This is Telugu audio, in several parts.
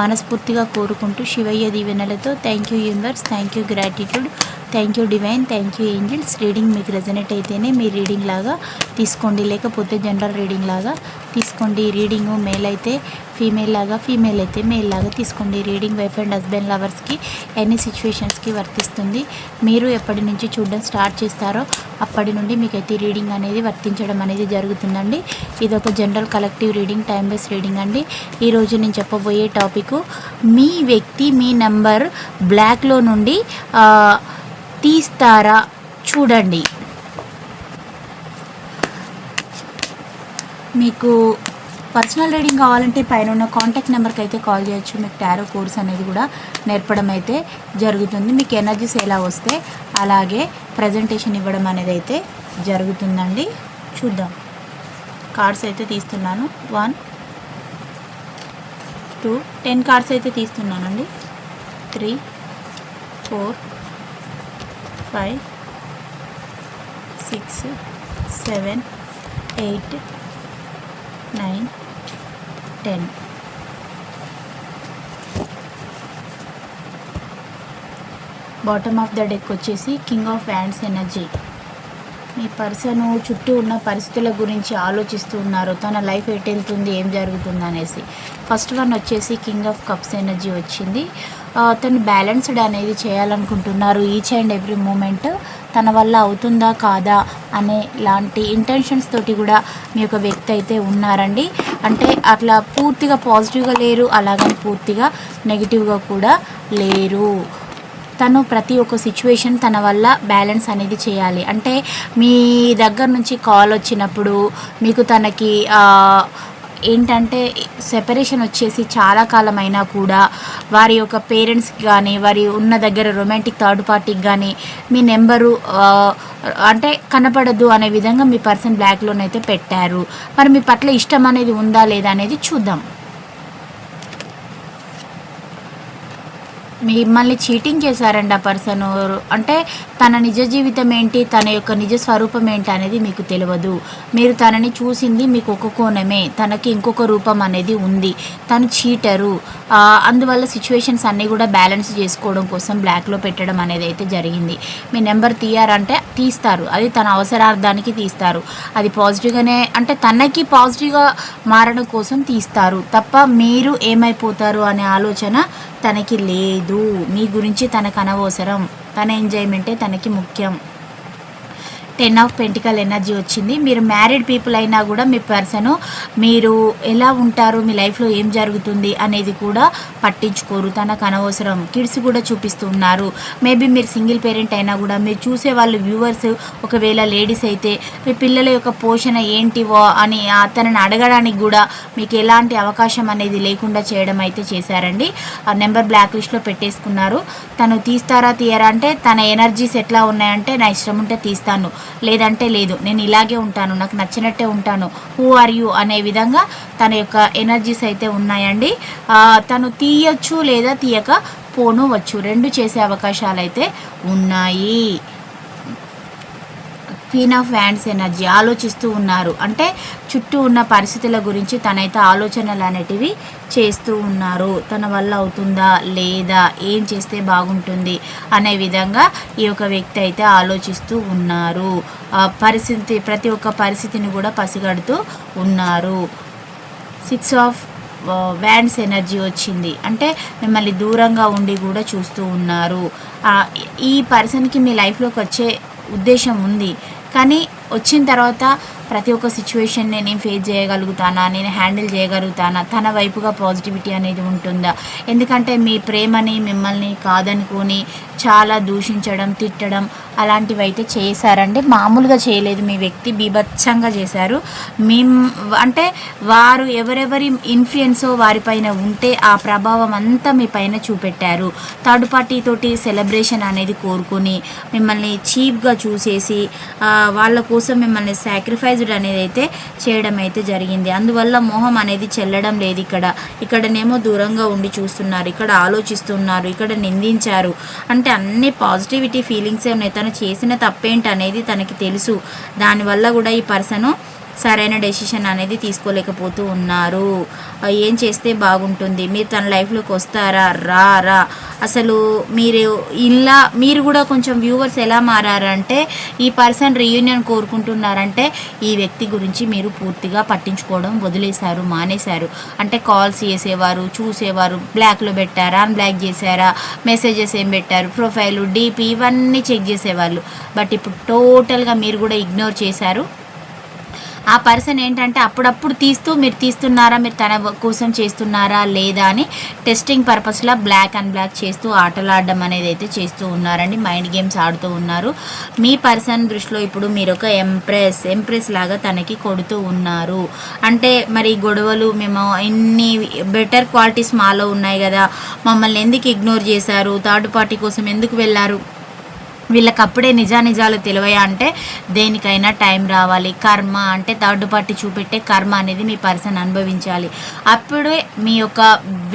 మనస్ఫూర్తిగా కోరుకుంటూ శివయ్య దీవెనలతో thank you universe thank you gratitude thank you divine thank you angels reading మీకు రెజనేట్ అయితేనే మీ రీడింగ్ లాగా తీసుకోండి. లేకపోతే జనరల్ రీడింగ్ లాగా తీసుకోండి. రీడింగ్ మేల్ అయితే ఫీమేల్ లాగా ఫీమేల్ అయితే మేల్ లాగా తీసుకోండి. రీడింగ్ వైఫ్ అండ్ హస్బెండ్ లవర్స్కి ఎన్ని సిచ్యువేషన్స్కి వర్తిస్తుంది. మీరు ఎప్పటి నుంచి చూడడం స్టార్ట్ చేస్తారో అప్పటి నుండి మీకైతే రీడింగ్ అనేది వర్తించడం అనేది జరుగుతుందండి. ఇది ఒక general collective reading time base reading అండి ఈరోజు నేను చెప్పబోయే టాపిక్ మీ వ్యక్తి మీ నంబర్ బ్లాక్లో నుండి తీస్తారా చూడండి. మీకు పర్సనల్ రీడింగ్ కావాలంటే పైన ఉన్న కాంటాక్ట్ నెంబర్కి అయితే కాల్ చేయొచ్చు. మీకు టారో కోర్స్ అనేది కూడా నేర్పడం అయితే జరుగుతుంది. మీకు ఎనర్జీస్ ఎలా వస్తే అలాగే ప్రజెంటేషన్ ఇవ్వడం అనేది అయితే జరుగుతుందండి. చూద్దాం. కార్డ్స్ అయితే తీస్తున్నాను. వన్ టూ టెన్ కార్డ్స్ అయితే తీస్తున్నానండి. Three four five six seven eight nine ten. Bottom of the deck వచ్చేసి కింగ్ ఆఫ్ హ్యాండ్స్ ఎనర్జీ. మీ పర్సన్ చుట్టూ ఉన్న పరిస్థితుల గురించి ఆలోచిస్తూ ఉన్నారు తన లైఫ్ ఎటు వెళ్తుంది ఏం జరుగుతుంది అనేసి. ఫస్ట్ వన్ వచ్చేసి కింగ్ ఆఫ్ కప్స్ ఎనర్జీ వచ్చింది. తను బ్యాలెన్స్డ్ అనేది చేయాలనుకుంటున్నారు ఈచ్ అండ్ ఎవ్రీ మూమెంట్. తన వల్ల అవుతుందా కాదా అనే లాంటి ఇంటెన్షన్స్ తోటి కూడా మీ యొక్క వ్యక్తి అయితే ఉన్నారండి. అంటే అట్లా పూర్తిగా పాజిటివ్గా లేరు అలాగని పూర్తిగా నెగిటివ్గా కూడా లేరు. తను ప్రతి ఒక్క సిచ్యువేషన్ తన వల్ల బ్యాలెన్స్ అనేది చేయాలి. అంటే మీ దగ్గర నుంచి కాల్ వచ్చినప్పుడు మీకు తనకి ఏంటంటే సెపరేషన్ వచ్చేసి చాలా కాలం అయినా కూడా వారి యొక్క పేరెంట్స్కి కానీ వారి ఉన్న దగ్గర రొమాంటిక్ థర్డ్ పార్టీకి కానీ మీ నెంబరు అంటే కనపడదు అనే విధంగా మీ పర్సన్ బ్లాక్లోనైతే పెట్టారు. మరి మీ పట్ల ఇష్టం అనేది ఉందా లేదా అనేది చూద్దాం. మిమ్మల్ని చీటింగ్ చేశారండి ఆ పర్సన్. అంటే తన నిజ జీవితం ఏంటి తన యొక్క నిజ స్వరూపం ఏంటి అనేది మీకు తెలియదు. మీరు తనని చూసింది మీకు ఒక కోణమే తనకి ఇంకొక రూపం అనేది ఉంది. తను చీటరు. అందువల్ల సిచ్యువేషన్స్ అన్నీ కూడా బ్యాలెన్స్ చేసుకోవడం కోసం బ్లాక్లో పెట్టడం అనేది అయితే జరిగింది. మీ నెంబర్ తీయారంటే తీస్తారు. అది తన అవసరార్థానికి తీస్తారు. అది పాజిటివ్గానే అంటే తనకి పాజిటివ్గా మారడం కోసం తీస్తారు. తప్ప మీరు ఏమైపోతారు అనే ఆలోచన తనకి లేదు. మీ గురించి తనకు అనవసరం. తన ఎంజాయ్మెంటే తనకి ముఖ్యం. టెన్ ఆఫ్ పెంటికల్ ఎనర్జీ వచ్చింది. మీరు మ్యారీడ్ పీపుల్ అయినా కూడా మీ పర్సన్ మీరు ఎలా ఉంటారు మీ లైఫ్లో ఏం జరుగుతుంది అనేది కూడా పట్టించుకోరు. తనకు అనవసరం. కిడ్స్ కూడా చూపిస్తున్నారు. మేబీ మీరు సింగిల్ పేరెంట్ అయినా కూడా మీరు చూసే వాళ్ళు వ్యూవర్స్ ఒకవేళ లేడీస్ అయితే మీ పిల్లల యొక్క పోషణ ఏంటివో అని అతనిని అడగడానికి కూడా మీకు ఎలాంటి అవకాశం అనేది లేకుండా చేయడం అయితే చేశారండి. ఆ నెంబర్ బ్లాక్ లిస్ట్లో పెట్టేసుకున్నారు. తను తీస్తారా తీయరా అంటే తన ఎనర్జీస్ ఎట్లా ఉన్నాయంటే నా ఇష్టం ఉంటే తీస్తాను. లేదంటే లేదు. నేను ఇలాగే ఉంటాను. నాకు నచ్చినట్టే ఉంటాను. హూ ఆర్ యూ అనే విధంగా తన యొక్క ఎనర్జీస్ అయితే ఉన్నాయండి. తను తీయచ్చు లేదా తీయక పోను వచ్చు. రెండు చేసే అవకాశాలు అయితే ఉన్నాయి. క్వీన్ ఆఫ్ వ్యాండ్స్ ఎనర్జీ ఆలోచిస్తూ ఉన్నారు. అంటే చుట్టూ ఉన్న పరిస్థితుల గురించి తనైతే ఆలోచనలు అనేటివి చేస్తూ ఉన్నారు. తన వల్ల అవుతుందా? లేదా? ఏం చేస్తే బాగుంటుంది? అనే విధంగా ఈ యొక్క వ్యక్తి అయితే ఆలోచిస్తూ ఉన్నారు. పరిస్థితి ప్రతి ఒక్క పరిస్థితిని కూడా పసిగడుతూ ఉన్నారు. సిక్స్ ఆఫ్ వ్యాండ్స్ ఎనర్జీ వచ్చింది. అంటే మిమ్మల్ని దూరంగా ఉండి కూడా చూస్తూ ఉన్నారు. ఈ పర్సన్కి మీ లైఫ్లోకి వచ్చే ఉద్దేశం ఉంది. కానీ వచ్చిన తర్వాత ప్రతి ఒక్క సిచ్యువేషన్ని నేను ఫేస్ చేయగలుగుతానా? నేను హ్యాండిల్ చేయగలుగుతానా? తన వైపుగా పాజిటివిటీ అనేది ఉంటుందా? ఎందుకంటే మీ ప్రేమని మిమ్మల్ని కాదనుకొని చాలా దూషించడం తిట్టడం అలాంటివి అయితే చేశారండి. మామూలుగా చేయలేదు. మీ వ్యక్తి బీభత్సంగా చేశారు. మీ అంటే వారు ఎవరెవరి ఇన్ఫ్లుయెన్సో వారిపైన ఉంటే ఆ ప్రభావం అంతా మీ పైన చూపెట్టారు. థర్డ్ పార్టీ తోటి సెలబ్రేషన్ అనేది కోరుకొని మిమ్మల్ని చీప్గా చూసేసి వాళ్ళ కోసం మిమ్మల్ని సాక్రిఫైస్ యూజ్డ్ అనేది అయితే చేయడం అయితే జరిగింది. అందువల్ల మోహం అనేది చెల్లడం లేదు ఇక్కడ. ఇక్కడనేమో దూరంగా ఉండి చూస్తున్నారు ఇక్కడ ఆలోచిస్తున్నారు ఇక్కడ నిందించారు. అంటే అన్ని పాజిటివిటీ ఫీలింగ్సే ఉన్నాయి. తను చేసిన తప్పేంటి అనేది తనకి తెలుసు. దానివల్ల కూడా ఈ పర్సను సరైన డెసిషన్ అనేది తీసుకోలేకపోతూ ఉన్నారు. ఏం చేస్తే బాగుంటుంది? మీరు తన లైఫ్లోకి వస్తారా? రా రా అసలు మీరు ఇలా మీరు కూడా కొంచెం వ్యూవర్స్ ఎలా మారారంటే ఈ పర్సన్ రీయూనియన్ కోరుకుంటున్నారంటే ఈ వ్యక్తి గురించి మీరు పూర్తిగా పట్టించుకోవడం వదిలేశారు మానేశారు. అంటే కాల్స్ చేసేవారు చూసేవారు బ్లాక్లో పెట్టారా అన్బ్లాక్ చేశారా మెసేజెస్ ఏం పెట్టారు ప్రొఫైల్ డీపీ ఇవన్నీ చెక్ చేసేవాళ్ళు. బట్ ఇప్పుడు టోటల్గా మీరు కూడా ఇగ్నోర్ చేశారు. ఆ పర్సన్ ఏంటంటే అప్పుడప్పుడు తీస్తూ మీరు తీస్తున్నారా? మీరు తన కోసం చేస్తున్నారా? లేదా? అని టెస్టింగ్ పర్పస్లో బ్లాక్ అండ్ బ్లాక్ చేస్తూ ఆటలాడడం అనేది అయితే చేస్తూ ఉన్నారండి. మైండ్ గేమ్స్ ఆడుతూ ఉన్నారు. మీ పర్సన్ దృష్టిలో ఇప్పుడు మీరు ఒక ఎంప్రెస్ ఎంప్రెస్ లాగా తనకి కొడుతూ ఉన్నారు. అంటే మరి గొడవలు మేము ఇన్ని బెటర్ క్వాలిటీస్ మాలో ఉన్నాయి కదా. మమ్మల్ని ఎందుకు ఇగ్నోర్ చేశారు? థర్డ్ పార్టీ కోసం ఎందుకు వెళ్ళారు? వీళ్ళకి అప్పుడే నిజానిజాలు తెలివయా అంటే దేనికైనా టైం రావాలి. కర్మ అంటే థర్డ్ పార్టీ చూపెట్టే కర్మ అనేది మీ పర్సన్ అనుభవించాలి. అప్పుడే మీ యొక్క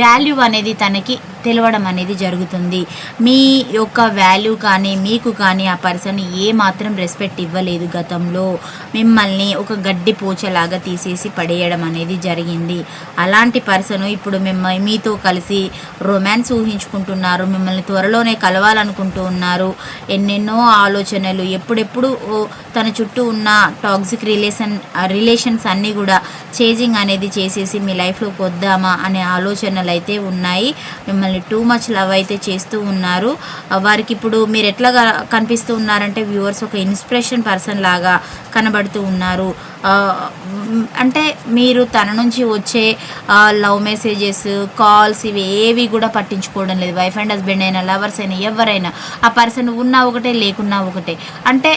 వాల్యూ అనేది తనకి తెలవడం అనేది జరుగుతుంది. మీ యొక్క వాల్యూ కానీ మీకు కానీ ఆ పర్సన్ ఏ మాత్రం రెస్పెక్ట్ ఇవ్వలేదు గతంలో. మిమ్మల్ని ఒక గడ్డి పోచలాగా తీసేసి పడేయడం అనేది జరిగింది. అలాంటి పర్సన్ ఇప్పుడు మిమ్మ మీతో కలిసి రొమాన్స్ ఊహించుకుంటున్నారు. మిమ్మల్ని త్వరలోనే కలవాలనుకుంటూ ఉన్నారు. ఎన్నెన్నో ఆలోచనలు ఎప్పుడెప్పుడు తన చుట్టూ ఉన్న టాక్సిక్ రిలేషన్ రిలేషన్స్ అన్నీ కూడా చేజింగ్ అనేది చేసేసి మీ లైఫ్లోకి వద్దామా అనే ఆలోచనలు అయితే ఉన్నాయి. మిమ్మల్ని టూ మచ్ లవ్ అయితే చేస్తూ ఉన్నారు. వారికి ఇప్పుడు మీరు ఎట్లా కనిపిస్తూ ఉన్నారంటే వ్యూవర్స్ ఒక ఇన్స్పిరేషన్ పర్సన్ లాగా కనబడుతూ ఉన్నారు. అంటే మీరు తన నుంచి వచ్చే లవ్ మెసేజెస్ కాల్స్ ఇవి ఏవి కూడా పట్టించుకోవడం లేదు. వైఫ్ అండ్ హస్బెండ్ అయినా లవర్స్ అయినా ఎవరైనా ఆ పర్సన్ ఉన్నా ఒకటే లేకున్నా ఒకటే. అంటే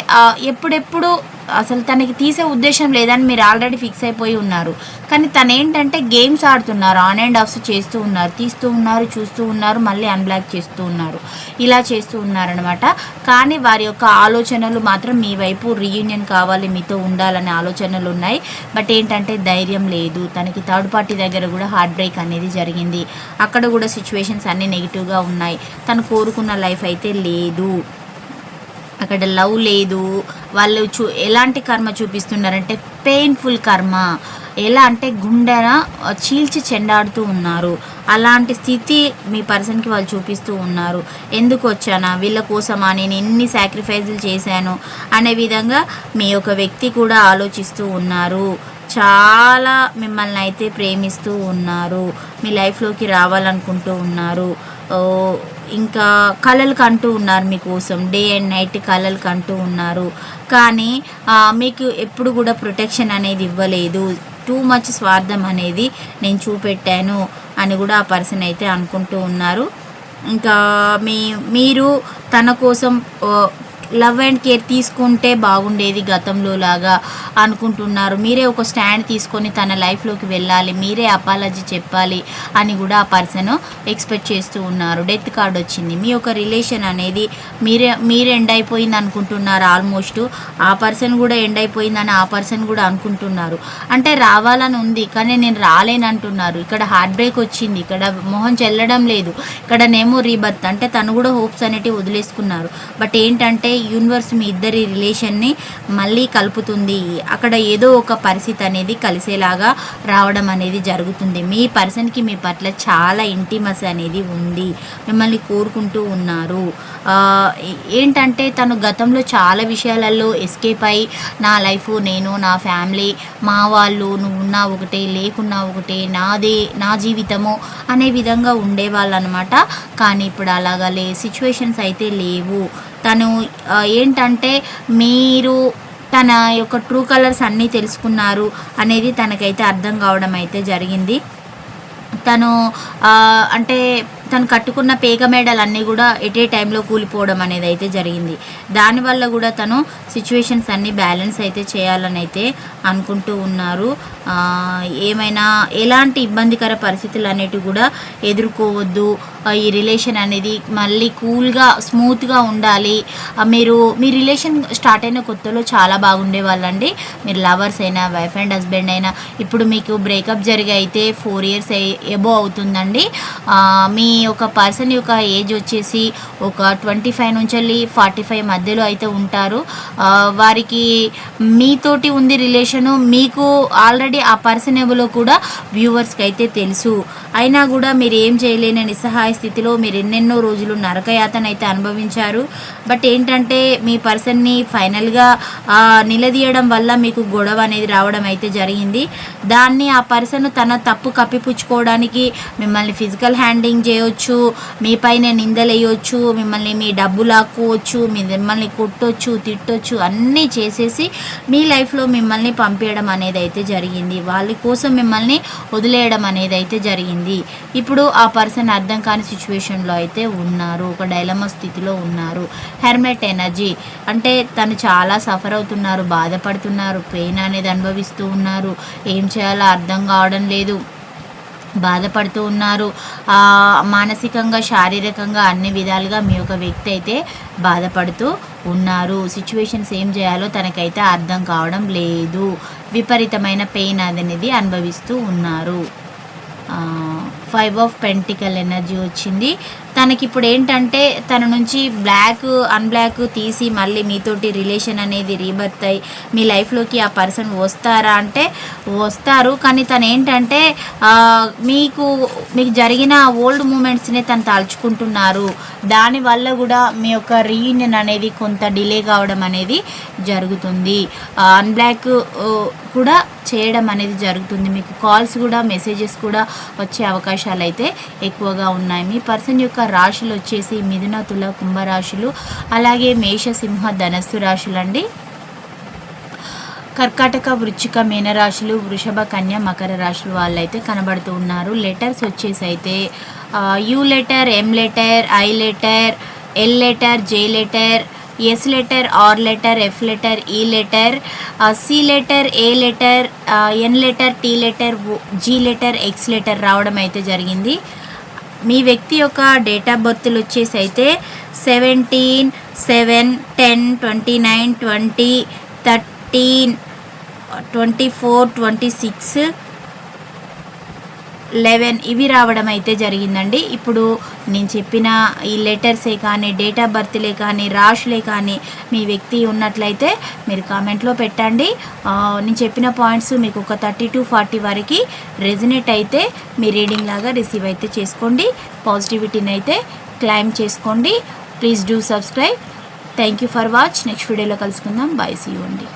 ఎప్పుడెప్పుడు అసలు తనకి తీసే ఉద్దేశం లేదని మీరు ఆల్రెడీ ఫిక్స్ అయిపోయి ఉన్నారు. కానీ తను ఏంటంటే గేమ్స్ ఆడుతున్నారు ఆన్ అండ్ ఆఫ్స్ చేస్తూ ఉన్నారు తీస్తూ ఉన్నారు చూస్తూ ఉన్నారు మళ్ళీ అన్బ్లాక్ చేస్తూ ఉన్నారు. ఇలా చేస్తూ ఉన్నారనమాట కానీ వారి యొక్క ఆలోచనలు మాత్రం మీ వైపు రీయూనియన్ కావాలి మీతో ఉండాలనే ఆలోచన ఆలోచనలు ఉన్నాయి బట్ ఏంటంటే ధైర్యం లేదు. తనకి థర్డ్ పార్టీ దగ్గర కూడా హార్ట్ బ్రేక్ అనేది జరిగింది. అక్కడ కూడా సిచ్యువేషన్స్ అన్నీ నెగిటివ్గా ఉన్నాయి. తను కోరుకున్న లైఫ్ అయితే లేదు. అక్కడ లవ్ లేదు. వాళ్ళు చూ ఎలాంటి కర్మ చూపిస్తున్నారంటే పెయిన్ఫుల్ కర్మ. ఎలా అంటే గుండెన చీల్చి చెండాడుతూ ఉన్నారు. అలాంటి స్థితి మీ పర్సన్కి వాళ్ళు చూపిస్తూ ఉన్నారు. ఎందుకు వచ్చానా? వీళ్ళ కోసమా? నేను ఎన్ని సాక్రిఫైజులు చేశాను? అనే విధంగా మీ యొక్క వ్యక్తి కూడా ఆలోచిస్తూ ఉన్నారు. చాలా మిమ్మల్ని అయితే ప్రేమిస్తూ ఉన్నారు. మీ లైఫ్లోకి రావాలనుకుంటూ ఉన్నారు. ఇంకా కళలు కంటూ ఉన్నారు మీకోసం. డే అండ్ నైట్ కళలు కంటూ ఉన్నారు. కానీ మీకు ఎప్పుడు కూడా ప్రొటెక్షన్ అనేది ఇవ్వలేదు. టూ మచ్ స్వార్థం అనేది నేను చూపెట్టాను. అని కూడా ఆ పర్సన్ అయితే అనుకుంటూ ఉన్నారు. ఇంకా మీ మీరు తన కోసం లవ్ అండ్ కేర్ తీసుకుంటే బాగుండేది గతంలో లాగా అనుకుంటున్నారు. మీరే ఒక స్టాండ్ తీసుకొని తన లైఫ్లోకి వెళ్ళాలి మీరే అపాలజీ చెప్పాలి అని కూడా ఆ పర్సన్ ఎక్స్పెక్ట్ చేస్తూ ఉన్నారు. డెత్ కార్డ్ వచ్చింది. మీ యొక్క రిలేషన్ అనేది మీరే మీరు ఎండ్ అయిపోయింది అనుకుంటున్నారు ఆల్మోస్ట్. ఆ పర్సన్ కూడా ఎండ్ అయిపోయిందని ఆ పర్సన్ కూడా అనుకుంటున్నారు. అంటే రావాలని ఉంది కానీ నేను రాలేనంటున్నారు ఇక్కడ హార్ట్ బ్రేక్ వచ్చింది ఇక్కడ మొహం చెల్లడం లేదు ఇక్కడ నేమో రీబర్త్. అంటే తను కూడా హోప్స్ అనేటివి వదిలేసుకున్నారు. బట్ ఏంటంటే యూనివర్స్ మీ ఇద్దరి రిలేషన్ని మళ్ళీ కలుపుతుంది. అక్కడ ఏదో ఒక పరిస్థితి అనేది కలిసేలాగా రావడం అనేది జరుగుతుంది. మీ పర్సన్కి మీ పట్ల చాలా ఇంటిమస్ అనేది ఉంది. మిమ్మల్ని కోరుకుంటూ ఉన్నారు. ఏంటంటే తను గతంలో చాలా విషయాలలో ఎస్కేప్ అయి నా లైఫ్ నేను నా ఫ్యామిలీ మా వాళ్ళు నువ్వు ఉన్నా ఒకటే లేకున్నా ఒకటే నాదే నా జీవితము అనే విధంగా ఉండేవాళ్ళు అనమాట కానీ ఇప్పుడు అలాగా లే సిచ్యువేషన్స్ అయితే లేవు. తను ఏంటంటే మీరు తన యొక్క ట్రూ కలర్స్ అన్నీ తెలుసుకున్నారు అనేది తనకైతే అర్థం కావడం అయితే జరిగింది. తను అంటే తను కట్టుకున్న పేక మేడలు అన్నీ కూడా ఎట్ ఏ టైంలో కూలిపోవడం అనేది అయితే జరిగింది. దానివల్ల కూడా తను సిచ్యువేషన్స్ అన్నీ బ్యాలెన్స్ అయితే చేయాలని అయితే అనుకుంటూ ఉన్నారు. ఏమైనా ఎలాంటి ఇబ్బందికర పరిస్థితులు అనేటివి కూడా ఎదుర్కోవద్దు. ఈ రిలేషన్ అనేది మళ్ళీ కూల్గా స్మూత్గా ఉండాలి. మీరు మీ రిలేషన్ స్టార్ట్ అయిన కొత్తలో చాలా బాగుండే వాళ్ళండి మీరు లవర్స్ అయినా వైఫ్ అండ్ హస్బెండ్ అయినా ఇప్పుడు మీకు బ్రేకప్ జరిగి అయితే ఫోర్ ఇయర్స్ ఎబో అవుతుందండి. మీ ఒక పర్సన్ యొక్క ఏజ్ వచ్చేసి ఒక ట్వంటీ ఫైవ్ నుంచి వెళ్ళి ఫార్టీ ఫైవ్ మధ్యలో అయితే ఉంటారు. వారికి మీతోటి ఉంది రిలేషను మీకు ఆల్రెడీ ఆ పర్సన్ ఎవరో కూడా వ్యూవర్స్కి అయితే తెలుసు. అయినా కూడా మీరు ఏం చేయలేని నిస్సహాయ స్థితిలో మీరు ఎన్నెన్నో రోజులు నరకయాతన అయితే అనుభవించారు. బట్ ఏంటంటే మీ పర్సన్ని ఫైనల్గా నిలదీయడం వల్ల మీకు గొడవ అనేది రావడం అయితే జరిగింది. దాన్ని ఆ పర్సన్ తన తప్పు కప్పిపుచ్చుకోవడానికి మిమ్మల్ని ఫిజికల్ హ్యాండింగ్ చేయొచ్చు మీ పైన నిందలేయొచ్చు మిమ్మల్ని మీ డబ్బు లాక్కోవచ్చు మీ మిమ్మల్ని కొట్టొచ్చు తిట్టొచ్చు అన్నీ చేసేసి మీ లైఫ్లో మిమ్మల్ని పంపేయడం అనేది అయితే జరిగింది. వాళ్ళ కోసం మిమ్మల్ని వదిలేయడం అనేది అయితే జరిగింది. ఇప్పుడు ఆ పర్సన్ అర్థం కాని సిచ్యువేషన్లో అయితే ఉన్నారు. ఒక డైలమ స్థితిలో ఉన్నారు. హెర్మెట్ ఎనర్జీ అంటే తను చాలా సఫర్ అవుతున్నారు బాధపడుతున్నారు పెయిన్ అనేది అనుభవిస్తూ ఉన్నారు. ఏం చేయాలో అర్థం కావడం లేదు. బాధపడుతూ ఉన్నారు. మానసికంగా శారీరకంగా అన్ని విధాలుగా మీ యొక్క వ్యక్తి అయితే బాధపడుతూ ఉన్నారు. సిచ్యువేషన్స్ ఏం చేయాలో తనకైతే అర్థం కావడం లేదు. విపరీతమైన పెయిన్ అనేది అనుభవిస్తూ ఉన్నారు. ఫైవ్ ఆఫ్ పెంటికల్ ఎనర్జీ వచ్చింది. తనకి ఇప్పుడు ఏంటంటే తన నుంచి బ్లాక్ అన్బ్లాక్ తీసి మళ్ళీ మీతోటి రిలేషన్ అనేది రీబర్త్ అయ్యి మీ లైఫ్లోకి ఆ పర్సన్ వస్తారా అంటే వస్తారు. కానీ తను ఏంటంటే మీకు మీకు జరిగిన ఓల్డ్ మూమెంట్స్ని తను తలుచుకుంటున్నారు. దానివల్ల కూడా మీ యొక్క రీయూనియన్ అనేది కొంత డిలే కావడం అనేది జరుగుతుంది. అన్బ్లాక్ కూడా చేయడం అనేది జరుగుతుంది. మీకు కాల్స్ కూడా మెసేజెస్ కూడా వచ్చే అవకాశాలు అయితే ఎక్కువగా ఉన్నాయి. మీ పర్సన్ యొక్క రాశులు వచ్చేసి మిథున తుల కుంభరాశులు అలాగే మేష సింహ ధనస్సు రాశులు అండి కర్కాటక వృచ్చిక మీనరాశులు వృషభ కన్య మకర రాశులు వాళ్ళైతే కనబడుతూ ఉన్నారు. లెటర్స్ వచ్చేసి అయితే U letter M letter I letter L letter J letter S letter R letter F letter E letter C letter A letter N letter T letter G letter X letter రావడం అయితే జరిగింది. మీ వ్యక్తి యొక్క డేట్ ఆఫ్ బర్త్లు వచ్చేసి అయితే seventeen seven ten twenty nine twenty thirteen twenty four twenty six eleven ఇవి రావడం అయితే జరిగిందండి. ఇప్పుడు నేను చెప్పిన ఈ లెటర్సే కానీ డేట్ ఆఫ్ బర్త్లే కానీ రాష్లే కానీ మీ వ్యక్తి ఉన్నట్లయితే మీరు కామెంట్లో పెట్టండి. నేను చెప్పిన పాయింట్స్ మీకు ఒక థర్టీ టు ఫార్టీ వరకు రెజినేట్ అయితే మీ రీడింగ్ లాగా రిసీవ్ అయితే చేసుకోండి. పాజిటివిటీని అయితే క్లైమ్ చేసుకోండి. Please do subscribe. Thank you for watch. Next వీడియోలో కలుసుకుందాం. బాయ్ సీ అండి.